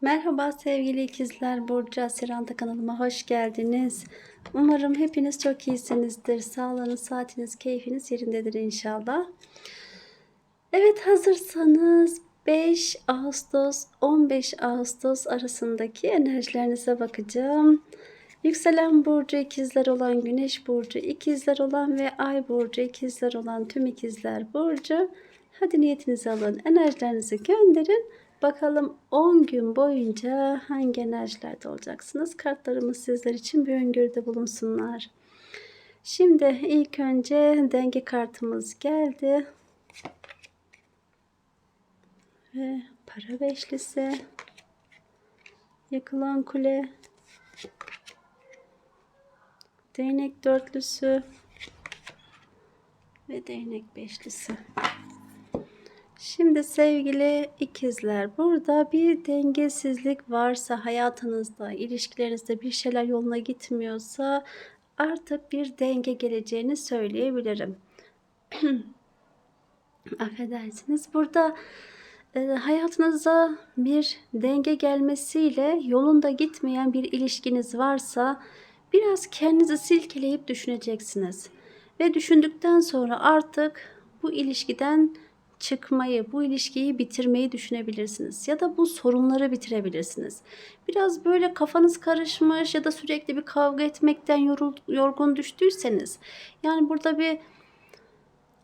Merhaba sevgili ikizler Burcu Asiranta kanalıma hoş geldiniz. Umarım hepiniz çok iyisinizdir. Sağlığınız, saatiniz, keyfiniz yerindedir inşallah. Evet hazırsanız 5 Ağustos 15 Ağustos arasındaki enerjilerinize bakacağım. Yükselen burcu ikizler olan, güneş burcu ikizler olan ve ay burcu ikizler olan tüm ikizler burcu. Hadi niyetinizi alın, enerjilerinizi gönderin. Bakalım 10 gün boyunca hangi enerjilerde olacaksınız? Kartlarımız sizler için bir öngörüde bulunsunlar. Şimdi ilk önce denge kartımız geldi. Ve para beşlisi. Yakılan kule. Değnek dörtlüsü. Ve değnek beşlisi. Şimdi sevgili ikizler burada bir dengesizlik varsa hayatınızda, ilişkilerinizde bir şeyler yoluna gitmiyorsa artık bir denge geleceğini söyleyebilirim. Affedersiniz. Burada e, hayatınıza bir denge gelmesiyle yolunda gitmeyen bir ilişkiniz varsa biraz kendinizi silkeleyip düşüneceksiniz. Ve düşündükten sonra artık bu ilişkiden çıkmayı, bu ilişkiyi bitirmeyi düşünebilirsiniz. Ya da bu sorunları bitirebilirsiniz. Biraz böyle kafanız karışmış ya da sürekli bir kavga etmekten yorul, yorgun düştüyseniz. Yani burada bir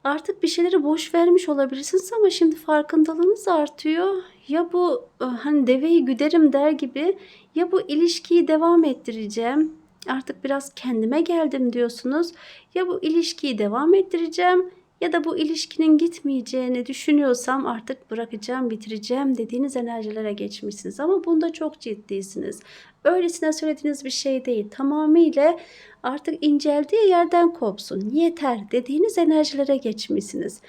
artık bir şeyleri boş vermiş olabilirsiniz ama şimdi farkındalığınız artıyor. Ya bu e, hani deveyi güderim der gibi ya bu ilişkiyi devam ettireceğim. Artık biraz kendime geldim diyorsunuz. Ya bu ilişkiyi devam ettireceğim ya da bu ilişkinin gitmeyeceğini düşünüyorsam artık bırakacağım, bitireceğim dediğiniz enerjilere geçmişsiniz. Ama bunda çok ciddisiniz. Öylesine söylediğiniz bir şey değil. Tamamıyla artık inceldiği yerden kopsun. Yeter dediğiniz enerjilere geçmişsiniz.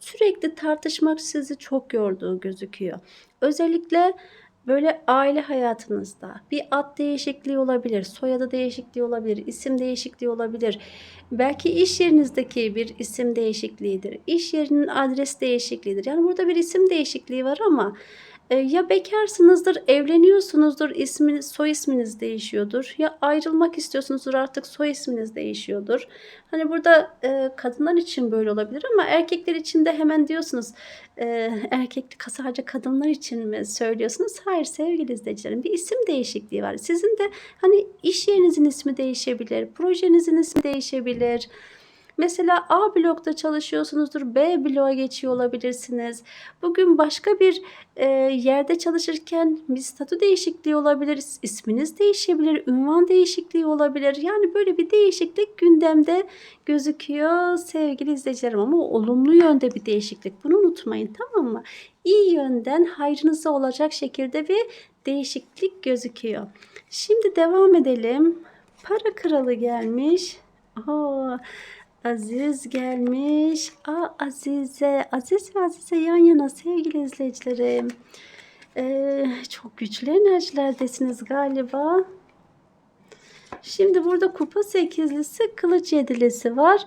Sürekli tartışmak sizi çok yorduğu gözüküyor. Özellikle böyle aile hayatınızda bir ad değişikliği olabilir, soyadı değişikliği olabilir, isim değişikliği olabilir. Belki iş yerinizdeki bir isim değişikliğidir. İş yerinin adres değişikliğidir. Yani burada bir isim değişikliği var ama ya bekarsınızdır, evleniyorsunuzdur, isminiz, soy isminiz değişiyordur. Ya ayrılmak istiyorsunuzdur artık soy isminiz değişiyordur. Hani burada e, kadınlar için böyle olabilir ama erkekler için de hemen diyorsunuz e, erkek sadece kadınlar için mi söylüyorsunuz? Hayır sevgili izleyicilerim bir isim değişikliği var. Sizin de hani iş yerinizin ismi değişebilir, projenizin ismi değişebilir. Mesela A blokta çalışıyorsunuzdur, B bloğa geçiyor olabilirsiniz. Bugün başka bir e, yerde çalışırken bir statü değişikliği olabilir, isminiz değişebilir, ünvan değişikliği olabilir. Yani böyle bir değişiklik gündemde gözüküyor sevgili izleyicilerim ama olumlu yönde bir değişiklik. Bunu unutmayın tamam mı? İyi yönden hayrınıza olacak şekilde bir değişiklik gözüküyor. Şimdi devam edelim. Para kralı gelmiş. Aa, Aziz gelmiş. Aa, Azize. Aziz ve Azize yan yana sevgili izleyicilerim. Ee, çok güçlü enerjilerdesiniz galiba. Şimdi burada kupa sekizlisi, kılıç yedilisi var.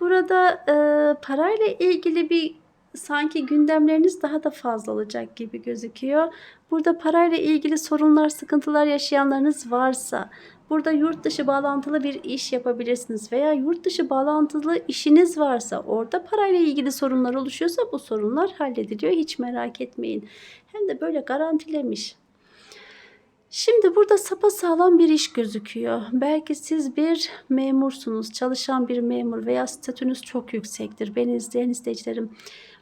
Burada e, parayla ilgili bir sanki gündemleriniz daha da fazla olacak gibi gözüküyor. Burada parayla ilgili sorunlar, sıkıntılar yaşayanlarınız varsa Burada yurt dışı bağlantılı bir iş yapabilirsiniz veya yurt dışı bağlantılı işiniz varsa orada parayla ilgili sorunlar oluşuyorsa bu sorunlar hallediliyor. Hiç merak etmeyin. Hem de böyle garantilemiş. Şimdi burada sapa sağlam bir iş gözüküyor. Belki siz bir memursunuz, çalışan bir memur veya statünüz çok yüksektir. Beni izleyen izleyicilerim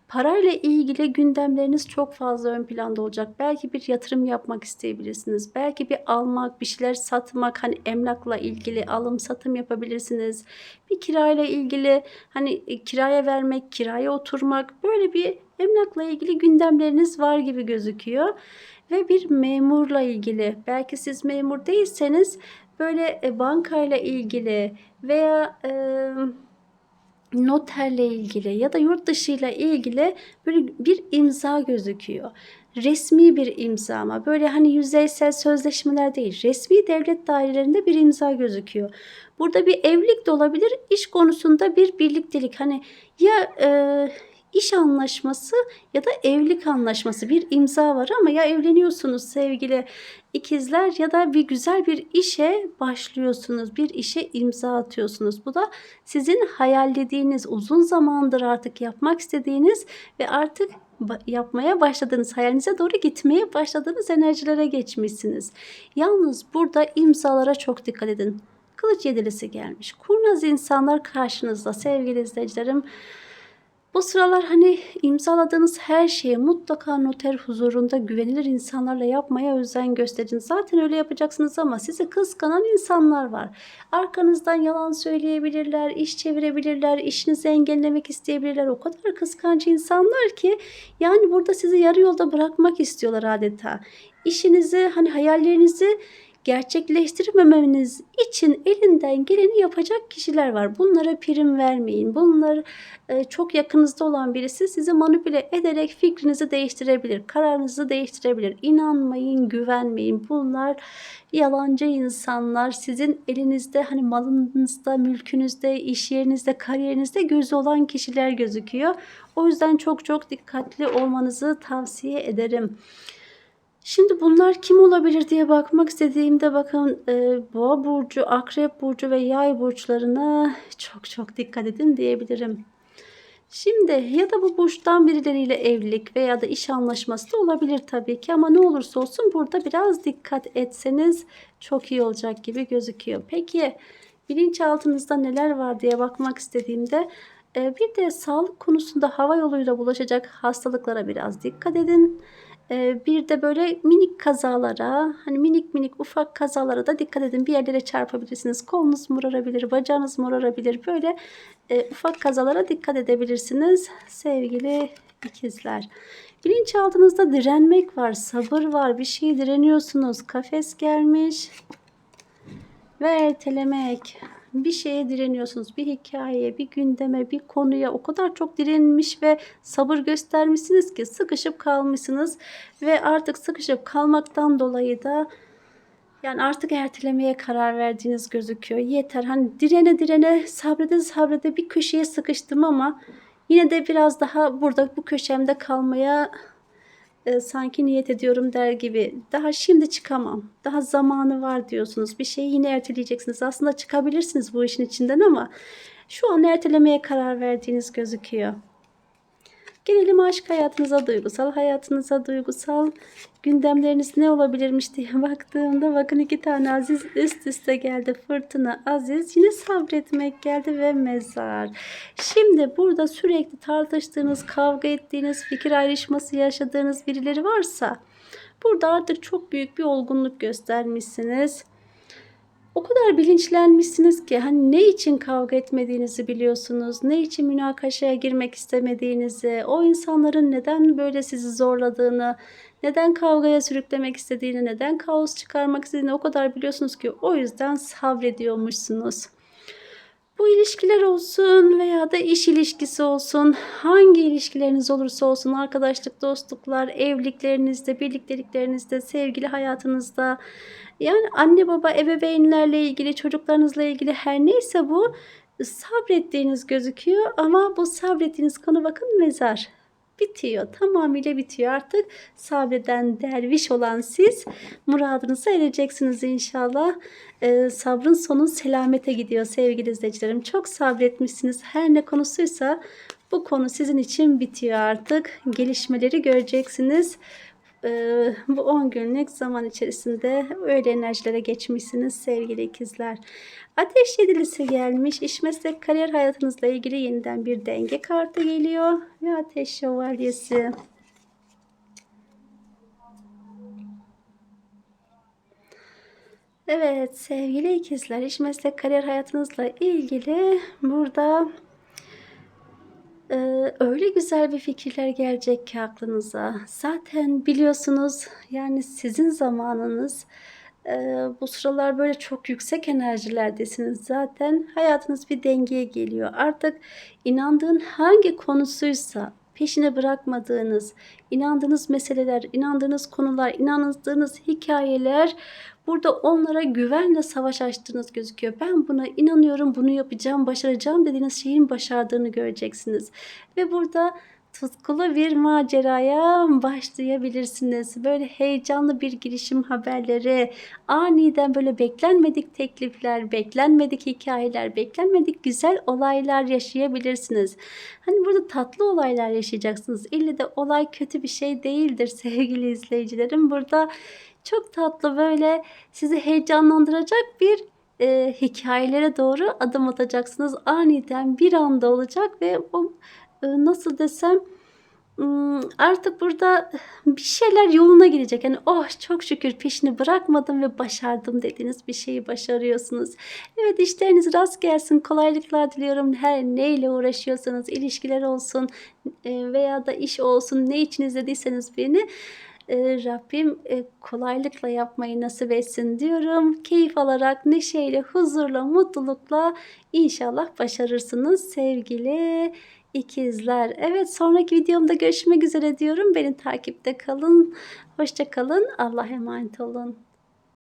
Parayla ilgili gündemleriniz çok fazla ön planda olacak. Belki bir yatırım yapmak isteyebilirsiniz. Belki bir almak, bir şeyler satmak, hani emlakla ilgili alım satım yapabilirsiniz. Bir kirayla ilgili hani e, kiraya vermek, kiraya oturmak böyle bir emlakla ilgili gündemleriniz var gibi gözüküyor. Ve bir memurla ilgili belki siz memur değilseniz böyle e, bankayla ilgili veya e, noterle ilgili ya da yurt dışı ile ilgili böyle bir imza gözüküyor. Resmi bir imza ama böyle hani yüzeysel sözleşmeler değil. Resmi devlet dairelerinde bir imza gözüküyor. Burada bir evlilik de olabilir. iş konusunda bir birliktelik. Hani ya e, iş anlaşması ya da evlilik anlaşması bir imza var ama ya evleniyorsunuz sevgili ikizler ya da bir güzel bir işe başlıyorsunuz. Bir işe imza atıyorsunuz. Bu da sizin hayallediğiniz, uzun zamandır artık yapmak istediğiniz ve artık yapmaya başladığınız, hayalinize doğru gitmeye başladığınız enerjilere geçmişsiniz. Yalnız burada imzalara çok dikkat edin. Kılıç yedilisi gelmiş. Kurnaz insanlar karşınızda sevgili izleyicilerim. Bu sıralar hani imzaladığınız her şeyi mutlaka noter huzurunda güvenilir insanlarla yapmaya özen gösterin. Zaten öyle yapacaksınız ama sizi kıskanan insanlar var. Arkanızdan yalan söyleyebilirler, iş çevirebilirler, işinizi engellemek isteyebilirler. O kadar kıskanç insanlar ki yani burada sizi yarı yolda bırakmak istiyorlar adeta. İşinizi hani hayallerinizi gerçekleştirmemeniz için elinden geleni yapacak kişiler var. Bunlara prim vermeyin. Bunlar e, çok yakınızda olan birisi sizi manipüle ederek fikrinizi değiştirebilir, kararınızı değiştirebilir. İnanmayın, güvenmeyin. Bunlar yalancı insanlar. Sizin elinizde hani malınızda, mülkünüzde, iş yerinizde, kariyerinizde gözü olan kişiler gözüküyor. O yüzden çok çok dikkatli olmanızı tavsiye ederim. Şimdi bunlar kim olabilir diye bakmak istediğimde bakın e, boğa burcu, akrep burcu ve yay burçlarına çok çok dikkat edin diyebilirim. Şimdi ya da bu burçtan birileriyle evlilik veya da iş anlaşması da olabilir tabii ki ama ne olursa olsun burada biraz dikkat etseniz çok iyi olacak gibi gözüküyor. Peki bilinçaltınızda neler var diye bakmak istediğimde e, bir de sağlık konusunda hava yoluyla bulaşacak hastalıklara biraz dikkat edin. E, Bir de böyle minik kazalara, hani minik minik ufak kazalara da dikkat edin. Bir yerlere çarpabilirsiniz. Kolunuz morarabilir, bacağınız morarabilir. Böyle e, ufak kazalara dikkat edebilirsiniz sevgili ikizler. Bilinçaltınızda direnmek var, sabır var, bir şey direniyorsunuz. Kafes gelmiş ve ertelemek. Bir şeye direniyorsunuz, bir hikayeye, bir gündeme, bir konuya o kadar çok direnmiş ve sabır göstermişsiniz ki sıkışıp kalmışsınız ve artık sıkışıp kalmaktan dolayı da yani artık ertelemeye karar verdiğiniz gözüküyor. Yeter hani direne direne sabrede sabrede bir köşeye sıkıştım ama yine de biraz daha burada bu köşemde kalmaya e, sanki niyet ediyorum der gibi. Daha şimdi çıkamam. Daha zamanı var diyorsunuz. Bir şeyi yine erteleyeceksiniz. Aslında çıkabilirsiniz bu işin içinden ama şu an ertelemeye karar verdiğiniz gözüküyor. Gelelim aşk hayatınıza, duygusal hayatınıza, duygusal gündemleriniz ne olabilirmiş diye baktığımda bakın iki tane aziz üst üste geldi. Fırtına, aziz, yine sabretmek geldi ve mezar. Şimdi burada sürekli tartıştığınız, kavga ettiğiniz, fikir ayrışması yaşadığınız birileri varsa burada artık çok büyük bir olgunluk göstermişsiniz o kadar bilinçlenmişsiniz ki hani ne için kavga etmediğinizi biliyorsunuz. Ne için münakaşaya girmek istemediğinizi, o insanların neden böyle sizi zorladığını, neden kavgaya sürüklemek istediğini, neden kaos çıkarmak istediğini o kadar biliyorsunuz ki o yüzden sabrediyormuşsunuz. Bu ilişkiler olsun veya da iş ilişkisi olsun, hangi ilişkileriniz olursa olsun, arkadaşlık, dostluklar, evliliklerinizde, birlikteliklerinizde, sevgili hayatınızda, yani anne baba ebeveynlerle ilgili, çocuklarınızla ilgili her neyse bu sabrettiğiniz gözüküyor ama bu sabrettiğiniz konu bakın mezar bitiyor. Tamamıyla bitiyor. Artık sabreden derviş olan siz muradınıza ereceksiniz inşallah. Ee, sabrın sonu selamete gidiyor sevgili izleyicilerim. Çok sabretmişsiniz. Her ne konusuysa bu konu sizin için bitiyor artık. Gelişmeleri göreceksiniz. Bu 10 günlük zaman içerisinde öyle enerjilere geçmişsiniz sevgili ikizler. Ateş yedilisi gelmiş. İş meslek kariyer hayatınızla ilgili yeniden bir denge kartı geliyor. Ve ateş şövalyesi. Evet sevgili ikizler iş meslek kariyer hayatınızla ilgili burada ee, öyle güzel bir fikirler gelecek ki aklınıza. Zaten biliyorsunuz yani sizin zamanınız e, bu sıralar böyle çok yüksek enerjilerdesiniz. Zaten hayatınız bir dengeye geliyor. Artık inandığın hangi konusuysa peşine bırakmadığınız, inandığınız meseleler, inandığınız konular, inandığınız hikayeler Burada onlara güvenle savaş açtığınız gözüküyor. Ben buna inanıyorum, bunu yapacağım, başaracağım dediğiniz şeyin başardığını göreceksiniz. Ve burada tutkulu bir maceraya başlayabilirsiniz. Böyle heyecanlı bir girişim haberleri, aniden böyle beklenmedik teklifler, beklenmedik hikayeler, beklenmedik güzel olaylar yaşayabilirsiniz. Hani burada tatlı olaylar yaşayacaksınız. İlle de olay kötü bir şey değildir sevgili izleyicilerim. Burada çok tatlı böyle sizi heyecanlandıracak bir e, hikayelere doğru adım atacaksınız. Aniden bir anda olacak ve o nasıl desem ım, artık burada bir şeyler yoluna girecek. Yani oh çok şükür peşini bırakmadım ve başardım dediğiniz bir şeyi başarıyorsunuz. Evet işleriniz rast gelsin. Kolaylıklar diliyorum. Her neyle uğraşıyorsanız ilişkiler olsun e, veya da iş olsun ne için izlediyseniz beni e, Rabbim e, kolaylıkla yapmayı nasip etsin diyorum. Keyif alarak, neşeyle, huzurla, mutlulukla inşallah başarırsınız sevgili ikizler. Evet sonraki videomda görüşmek üzere diyorum. Beni takipte kalın. Hoşça kalın. Allah'a emanet olun.